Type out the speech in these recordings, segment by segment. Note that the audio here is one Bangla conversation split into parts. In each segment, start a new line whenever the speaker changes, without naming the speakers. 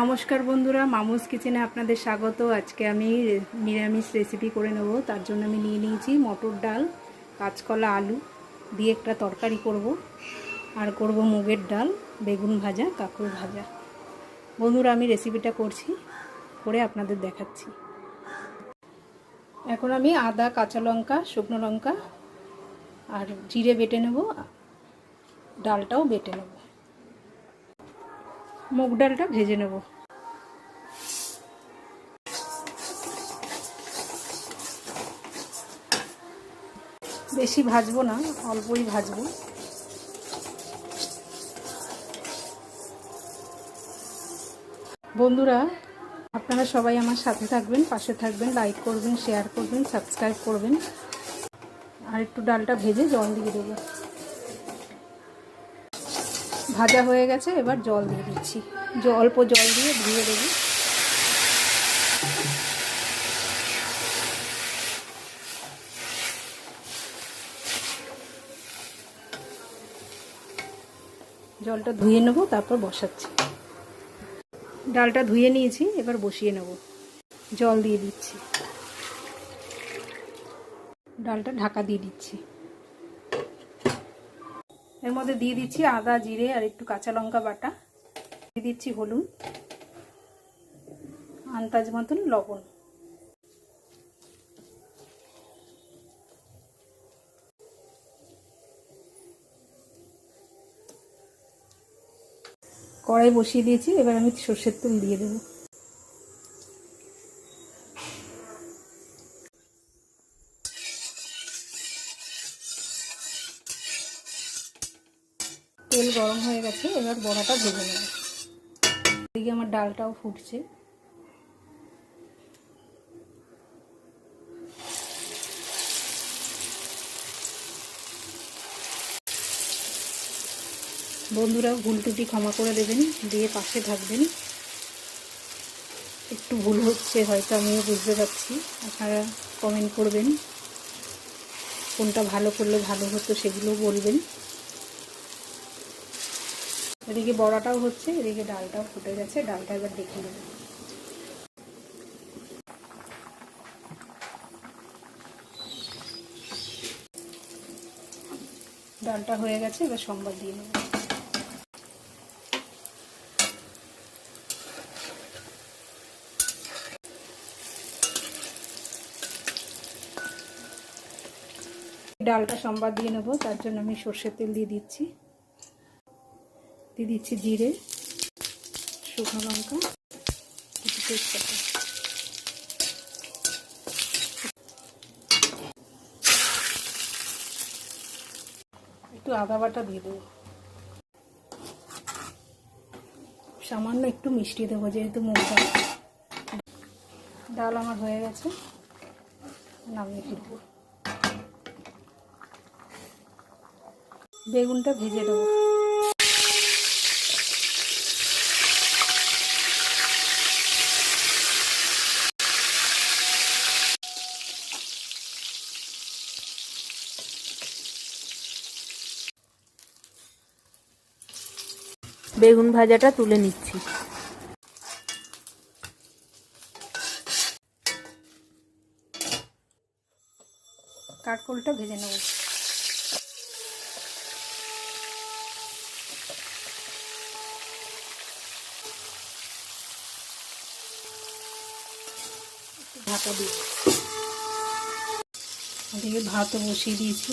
নমস্কার বন্ধুরা, মামুস কিচেনে আপনাদের স্বাগত। আজকে আমি নিরামিষ রেসিপি করে নেব। তার জন্য আমি নিয়ে নিয়েছি মটর ডাল, কাঁচকলা, আলু দিয়ে একটা তরকারি করব। আর করব মুগের ডাল, বেগুন ভাজা, কাঁকড় ভাজা। বন্ধুরা, আমি রেসিপিটা করছি, করে আপনাদের দেখাচ্ছি। এখন আমি আদা, কাঁচা লঙ্কা, শুকনো লঙ্কা আর জিরে বেটে নেব। ডালটাও বেটে নেব। মুগ ডালটা ভেজে নেব। বেশি ভাজবো না, অল্পই ভাজবো। বন্ধুরা, আপনারা সবাই আমার সাথে থাকবেন, পাশে থাকবেন লাইক করবেন শেয়ার করবেন সাবস্ক্রাইব করবেন। আর একটু ডালটা ভেজে জল দিয়ে দেবো। ভাজা হয়ে গেছে, এবার জল দিয়ে দিচ্ছি। অল্প জল দিয়ে ধুয়ে দেবো। জলটা ধুয়ে নেব, তারপর বসাচ্ছি। ডালটা ধুয়ে নিয়েছি, এবার বসিয়ে নেব। জল দিয়ে দিচ্ছি। ডালটা ঢাকা দিয়ে দিচ্ছি। এর মধ্যে দিয়ে দিচ্ছি আদা, জিরে আর একটু কাঁচা লঙ্কা বাটা। দিয়ে দিচ্ছি হলুদ, আন্দাজ মতন লবণ। কড়াই বসিয়ে দিয়েছি, এবার আমি সর্ষের তেল দিয়ে দেবো। গরম হয়ে গেছে, এবার বড়াটা ভেজে নেব। এদিকে আমার ডালটাও ফুটছে। বন্ধুরা ভুল ত্রুটি ক্ষমা করে দেবেন, দিয়ে পাশে থাকবেন। একটু ভুল হচ্ছে, হয়তো আমিও বুঝতে পারছি। আপনারা কমেন্ট করবেন। কোনটা ভালো করলে ভালো হতো সেগুলো বলবেন। এদিকে বড়াটাও হচ্ছে, এদিকে ডালটাও ফুটে গেছে, ডালটা এবার দেখে নেব। ডালটা হয়ে গেছে, এবার সম্বাদ দিয়ে নেব। ডালটা সম্বাদ দিয়ে নেব, তার জন্য আমি সর্ষের তেল দিয়ে দিচ্ছি। দিয়ে দিচ্ছি জিরে, শুকনো লঙ্কা তেজপাতা। একটু আদা বাটা দিয়ে দেবো। সামান্য একটু মিষ্টি দেবো, যেহেতু ডাল। ডাল আমার হয়ে গেছে, নামিয়ে ফিরবো বেগুনটা ভেজে দেবো
বেগুন ভাজাটা তুলে নিচ্ছি।
কাঠকোলটা ভেজে নেব। ঢাকা দিই ভাতও বসিয়ে দিয়েছি।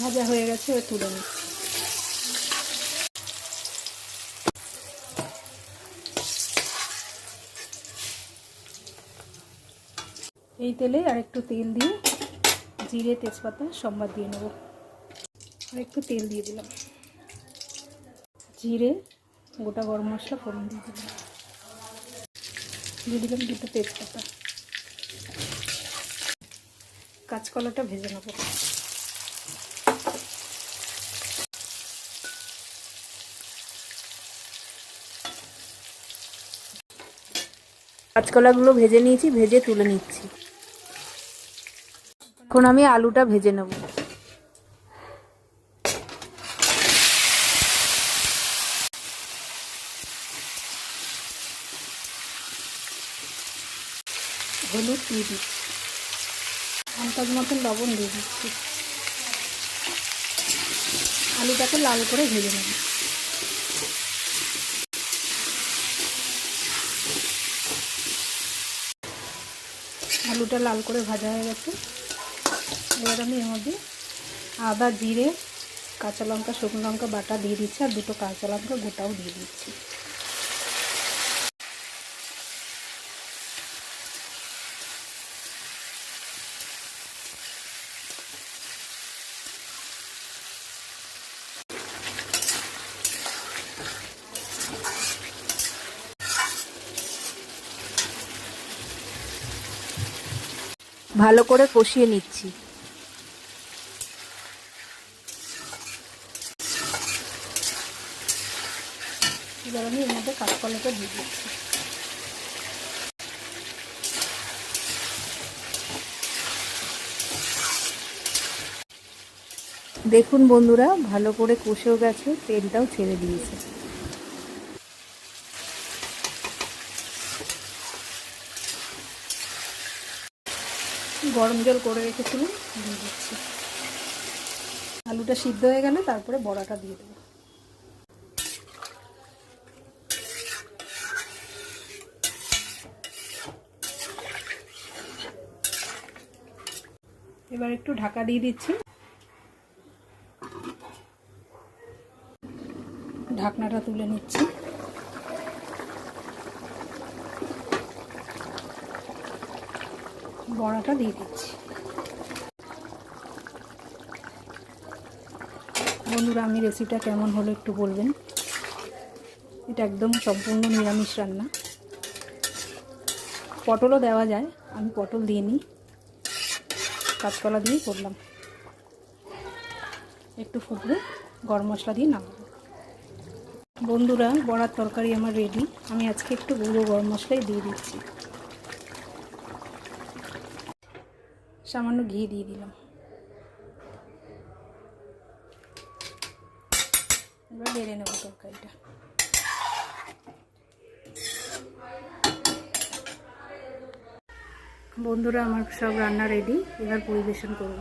ভাজা হয়ে গেছে, এবার তুলে নিচ্ছি। এই তেলে আর একটু তেল দিয়ে জিরে, তেজপাতা, সম্বাদ দিয়ে নেব। আর একটু তেল দিয়ে দিলাম। জিরে, গোটা গরম মশলা, ফোড়ন দিয়ে দিলাম। দিয়ে দিলাম দুটো তেজপাতা। কাঁচকলাটা ভেজে নেব।
কাঁচকলাগুলো ভেজে নিয়েছি, ভেজে তুলে নিচ্ছি। এখন আমি আলুটা ভেজে নেব।
হলুদ দিয়ে দিচ্ছি। মতন লবণ দিয়ে দিচ্ছি। আলুটাকে লাল করে ভেজে নেব। আলুটা লাল করে ভাজা হয়ে গেছে। এবার আমি এর মধ্যে আদা, জিরে, কাঁচা লঙ্কা, শুকনো লঙ্কা বাটা দিয়ে দিচ্ছি আর দুটো কাঁচা লঙ্কা গোটাও দিয়ে দিচ্ছি।
ভালো করে কষিয়ে নিচ্ছি।
আমি এর মধ্যে কাঁচকলাটা দিয়ে দিচ্ছি।
দেখুন বন্ধুরা, ভালো করে কষেও গেছে, তেলটাও ছেড়ে দিয়েছে।
গরম জল করে রেখেছিলাম, দিয়ে দিচ্ছি। আলুটা সিদ্ধ হয়ে গেলে তারপরে বড়াটা দিয়ে দেবো। এবার একটু ঢাকা দিয়ে দিচ্ছি। ঢাকনাটা তুলে নিচ্ছি। বড়াটা দিয়ে দিচ্ছি। বন্ধুরা, আমি রেসিপিটা কেমন হলো একটু বলবেন? এটা একদম সম্পূর্ণ নিরামিষ রান্না। পটলও দেওয়া যায়, আমি পটল দিয়ে নিই। কাঁচকলা দিয়েই করলাম। একটু ফুটবে, গরম মশলা দিয়ে নামাবো। বন্ধুরা, বড়ার তরকারি আমার রেডি আমি আজকে একটু গুঁড়ো গরম মশলাই দিয়ে দিচ্ছি। সামান্য ঘি দিয়ে দিলাম। এবার বেড়ে নেব তরকারিটা। বন্ধুরা, আমার সব রান্না রেডি এবার পরিবেশন করব।